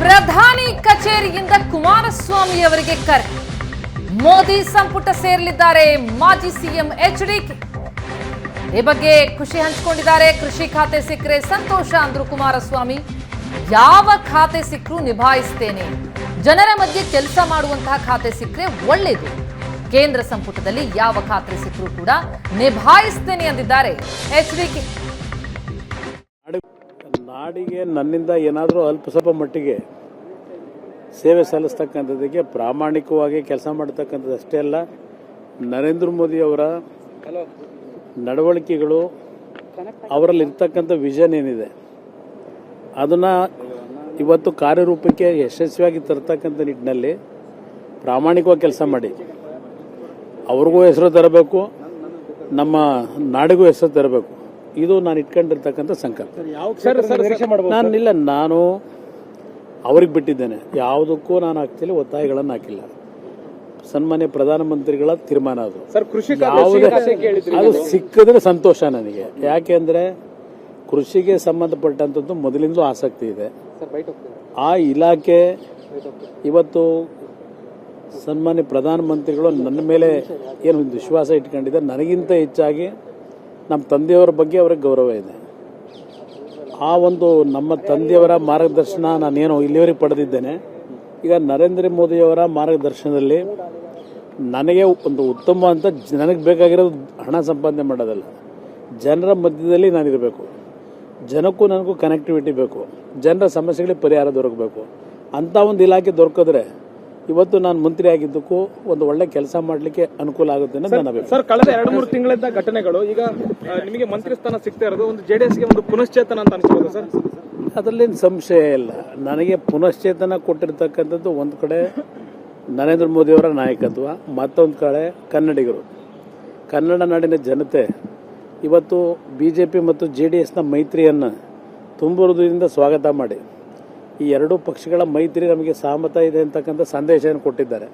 ಪ್ರಧಾನಿ ಕಚೇರಿಯಿಂದ ಕುಮಾರಸ್ವಾಮಿ ಅವರಿಗೆ ಕರೆ. ಮೋದಿ ಸಂಪುಟ ಸೇರಲಿದ್ದಾರೆ, ಮಾಜಿ ಸಿಎಂ ಎಚ್ ಡಿ ಈ ಬಗ್ಗೆ ಖುಷಿ ಹಂಚಿಕೊಂಡಿದ್ದಾರೆ ಕೃಷಿ ಖಾತೆ ಸಿಕ್ಕರೆ ಸಂತೋಷ ಅಂದ್ರು ಕುಮಾರಸ್ವಾಮಿ. ಯಾವ ಖಾತೆ ಸಿಕ್ಕರೂ ನಿಭಾಯಿಸ್ತೇನೆ. ಜನರ ಮಧ್ಯೆ ಕೆಲಸ ಮಾಡುವಂತಹ ಖಾತೆ ಸಿಕ್ಕರೆ ಒಳ್ಳೆಯದು ಕೇಂದ್ರ ಸಂಪುಟದಲ್ಲಿ ಯಾವ ಖಾತೆ ಸಿಕ್ಕರೂ ಕೂಡ ನಿಭಾಯಿಸ್ತೇನೆ ಎಂದಿದ್ದಾರೆ ಎಚ್ ಡಿ ನಾಡಿ- ನಾಡಿಗೆ ನನ್ನಿಂದ ಏನಾದರೂ ಅಲ್ಪ ಸ್ವಲ್ಪ ಮಟ್ಟಿಗೆ ಸೇವೆ ಸಲ್ಲಿಸ್ತಕ್ಕಂಥದ್ದಕ್ಕೆ ಪ್ರಾಮಾಣಿಕವಾಗಿ ಕೆಲಸ ಮಾಡ್ತಕ್ಕಂಥದ್ದು ಅಷ್ಟೇ ಅಲ್ಲ, ನರೇಂದ್ರ ಮೋದಿ ಅವರ ನಡವಳಿಕೆಗಳು ಅವರಲ್ಲಿ ಇರ್ತಕ್ಕಂಥ ವಿಷನ್ ಏನಿದೆ, ಅದನ್ನು ಇವತ್ತು ಕಾರ್ಯರೂಪಕ್ಕೆ ಯಶಸ್ವಿಯಾಗಿ ತರ್ತಕ್ಕಂಥ ನಿಟ್ಟಿನಲ್ಲಿ ಪ್ರಾಮಾಣಿಕವಾಗಿ ಕೆಲಸ ಮಾಡಿ. ಅವ್ರಿಗೂ ಹೆಸರು ತರಬೇಕು, ನಮ್ಮ ನಾಡಿಗೂ ಹೆಸರು ತರಬೇಕು. ಇದು ನಾನು ಇಟ್ಕೊಂಡಿರ್ತಕ್ಕಂಥ ಸಂಕಲ್ಪ. ನಾನು ಇಲ್ಲ ನಾನು ಅವ್ರಿಗೆ ಬಿಟ್ಟಿದ್ದೇನೆ. ಯಾವುದಕ್ಕೂ ನಾನು ಹಾಕ್ತಿಲ್ಲ ಒತ್ತಾಯಗಳನ್ನು ಹಾಕಿಲ್ಲ. ಸನ್ಮಾನ್ಯ ಪ್ರಧಾನಮಂತ್ರಿಗಳ ತೀರ್ಮಾನ ಅದು. ಸರ್ ಕೃಷಿ ಅದು ಸಿಕ್ಕಿದ್ರೆ ಸಂತೋಷ ನನಗೆ. ಯಾಕೆಂದ್ರೆ ಕೃಷಿಗೆ ಸಂಬಂಧಪಟ್ಟಂಥದ್ದು ಮೊದಲಿಂದಲೂ ಆಸಕ್ತಿ ಇದೆ. ಆ ಇಲಾಖೆ ಇವತ್ತು ಸನ್ಮಾನ್ಯ ಪ್ರಧಾನಮಂತ್ರಿಗಳು ನನ್ನ ಮೇಲೆ ಏನು ಒಂದು ವಿಶ್ವಾಸ ಇಟ್ಕೊಂಡಿದ್ದಾರೆ ನನಗಿಂತ ಹೆಚ್ಚಾಗಿ ನಮ್ಮ ತಂದೆಯವರ ಬಗ್ಗೆ ಅವ್ರಿಗೆ ಗೌರವ ಇದೆ. ಆ ಒಂದು ನಮ್ಮ ತಂದೆಯವರ ಮಾರ್ಗದರ್ಶನ ನಾನೇನು ಇಲ್ಲಿವರೆಗೆ ಪಡೆದಿದ್ದೇನೆ. ಈಗ ನರೇಂದ್ರ ಮೋದಿಯವರ ಮಾರ್ಗದರ್ಶನದಲ್ಲಿ ನನಗೆ ಒಂದು ಉತ್ತಮ ಅಂತ ನನಗೆ ಬೇಕಾಗಿರೋದು ಹಣ ಸಂಪಾದನೆ ಮಾಡೋದಲ್ಲ. ಜನರ ಮಧ್ಯದಲ್ಲಿ ನಾನಿರಬೇಕು. ಜನಕ್ಕೂ ನನಗೂ ಕನೆಕ್ಟಿವಿಟಿ ಬೇಕು. ಜನರ ಸಮಸ್ಯೆಗಳಿಗೆ ಪರಿಹಾರ ದೊರಕಬೇಕು. ಅಂಥ ಒಂದು ಇಲಾಖೆ ದೊರಕಿದ್ರೆ ಇವತ್ತು ನಾನು ಮಂತ್ರಿ ಆಗಿದ್ದಕ್ಕೂ ಒಂದು ಒಳ್ಳೆ ಕೆಲಸ ಮಾಡಲಿಕ್ಕೆ ಅನುಕೂಲ ಆಗುತ್ತೆ ಅನ್ನೋದು ನನ್ನ ಅಭಿಪ್ರಾಯ. ಸರ್ ಕಳೆದ ಎರಡು ಮೂರು ತಿಂಗಳಿಂದ ಘಟನೆಗಳು ಈಗ ನಿಮಗೆ ಮಂತ್ರಿ ಸ್ಥಾನ ಸಿಗ್ತಾ ಇರೋದು ಒಂದು ಜೆಡಿಎಸ್ಗೆ ಒಂದು ಪುನಶ್ಚೇತನ ಅಂತ ಅನಿಸ್ಬೋದು ಸರ್? ಅದರಲ್ಲೇನು ಸಂಶಯ ಇಲ್ಲ. ನನಗೆ ಪುನಶ್ಚೇತನ ಕೊಟ್ಟಿರ್ತಕ್ಕಂಥದ್ದು ಒಂದು ಕಡೆ ನರೇಂದ್ರ ಮೋದಿಯವರ ನಾಯಕತ್ವ ಮತ್ತೊಂದು ಕಡೆ ಕನ್ನಡಿಗರು. ಕನ್ನಡ ನಾಡಿನ ಜನತೆ ಇವತ್ತು ಬಿ ಜೆ ಪಿ ಮತ್ತು ಜೆ ಡಿ ಎಸ್ನ ಮೈತ್ರಿಯನ್ನು ತುಂಬುವುದರಿಂದ ಸ್ವಾಗತ ಮಾಡಿ. ಈ ಎರಡೂ ಪಕ್ಷಗಳ ಮೈತ್ರಿ ನಮಗೆ ಸಹಮತ ಇದೆ ಅಂತಕ್ಕಂಥ ಸಂದೇಶವನ್ನು ಕೊಟ್ಟಿದ್ದಾರೆ.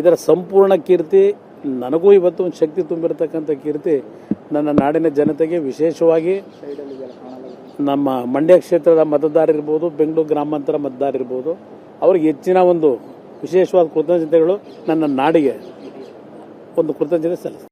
ಇದರ ಸಂಪೂರ್ಣ ಕೀರ್ತಿ, ನನಗೂ ಇವತ್ತು ಒಂದು ಶಕ್ತಿ ತುಂಬಿರತಕ್ಕಂಥ ಕೀರ್ತಿ ನನ್ನ ನಾಡಿನ ಜನತೆಗೆ ವಿಶೇಷವಾಗಿ ನಮ್ಮ ಮಂಡ್ಯ ಕ್ಷೇತ್ರದ ಮತದಾರರಿರ್ಬೋದು ಬೆಂಗಳೂರು ಗ್ರಾಮಾಂತರ ಮತದಾರರಿರ್ಬೋದು ಅವ್ರಿಗೆ ಹೆಚ್ಚಿನ ಒಂದು ವಿಶೇಷವಾದ ಕೃತಜ್ಞತೆಗಳು ನನ್ನ ನಾಡಿಗೆ ಒಂದು ಕೃತಜ್ಞತೆ ಸಲ್ಲಿಸ್ತೀನಿ.